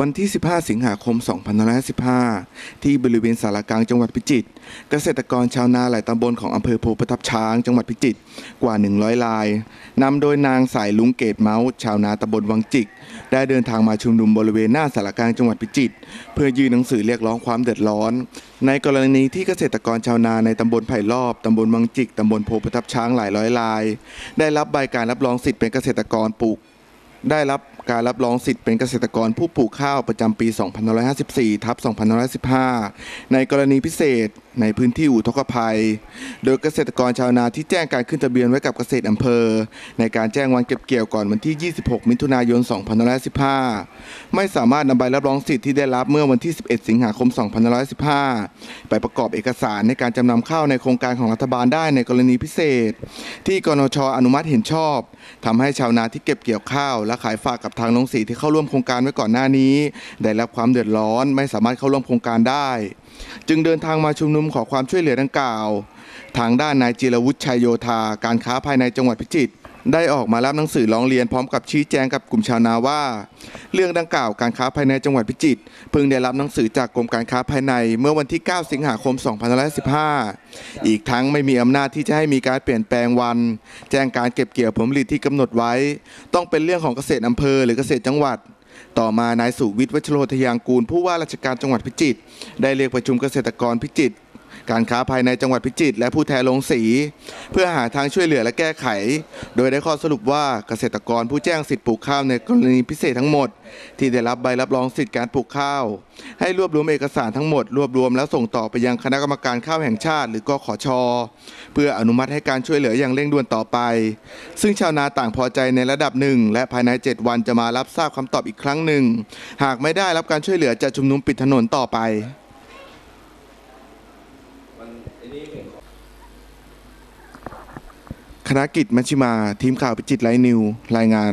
วันที่ 15 สิงหาคม 2515 ที่บริเวณสารกลางจังหวัดพิจิตร เกษตรกรชาวนาหลายตำบลของอำเภอโพประทับช้าง จังหวัดพิจิตร กว่า 100 ราย นำโดยนางสายลุงเกตเมาส์ ชาวนาตำบลวังจิก ได้เดินทางมาชุมนุมบริเวณหน้าสารกลางจังหวัดพิจิตร เพื่อยื่นหนังสือเรียกร้องความเดือดร้อน ในกรณีที่เกษตรกรชาวนาในตำบลไผ่รอบ ตำบลวังจิก ตำบลโพประทับช้างหลายร้อยราย ได้รับใบการรับรองสิทธิ์เป็นเกษตรกรปลูก ได้รับ การรับรองสิทธิ์เป็นเกษตรกรผู้ปลูกข้าวประจำปี 2554 ทับ 2515 ในกรณีพิเศษ ในพื้นที่อุทกภัย โดยเกษตรกรชาวนาที่แจ้งการขึ้นทะเบียนไว้กับเกษตรอำเภอ ในการแจ้งวันเก็บเกี่ยวก่อนวันที่ 26 มิถุนายน 2515 ไม่สามารถนำใบรับรองสิทธิ์ที่ได้รับเมื่อวันที่ 11 สิงหาคม 2515 ไปประกอบเอกสารในการจำนำข้าวในโครงการของรัฐบาลได้ในกรณีพิเศษ ที่กนชอนุมัติเห็นชอบทำให้ชาวนาที่เก็บเกี่ยวข้าว และขายฝากกับทางโรงสีที่เข้าร่วมโครงการไว้ก่อนหน้านี้ ได้รับความเดือดร้อนไม่สามารถเข้าร่วมโครงการได้ จึงเดินทางมาชุมนุมขอความช่วยเหลือดังกล่าว ทางด้านนายจิรวุฒิชัยโยธา การค้าภายในจังหวัดพิจิตรได้ออกมารับหนังสือร้องเรียนพร้อมกับชี้แจงกับกลุ่มชาวนาว่า เรื่องดังกล่าวการค้าภายในจังหวัดพิจิตรเพิ่งได้รับหนังสือจากกรมการค้าภายในเมื่อวันที่ 9 สิงหาคม 2515 อีกทั้งไม่มีอำนาจที่จะให้มีการเปลี่ยนแปลงวัน แจ้งการเก็บเกี่ยวผลผลิตที่กำหนดไว้ ต้องเป็นเรื่องของเกษตรอำเภอหรือเกษตรจังหวัด ต่อมานายสุวิทย์วัชโรทยางกูลผู้ว่าราชการจังหวัดพิจิตรได้เรียกประชุมเกษตรกรพิจิตร การค้าภายในจังหวัดพิจิตรและผู้แทนโรงสี เพื่อหาทางช่วยเหลือและแก้ไข โดยได้ข้อสรุปว่าเกษตรกรผู้แจ้งสิทธิปลูกข้าวในกรณีพิเศษทั้งหมด ที่ได้รับใบรับรองสิทธิการปลูกข้าว ให้รวบรวมเอกสารทั้งหมด รวบรวมแล้วส่งต่อไปยังคณะกรรมการข้าวแห่งชาติ หรือกขช เพื่ออนุมัติให้การช่วยเหลืออย่างเร่งด่วนต่อไป ซึ่งชาวนาต่างพอใจในระดับหนึ่งและภายใน 7 วันจะมารับทราบคำตอบอีกครั้งหนึ่ง หากไม่ได้รับการช่วยเหลือจะชุมนุมปิดถนนต่อไป คณะกิจมัชชิมา ทีมข่าวพิจิตรไลน์นิว รายงาน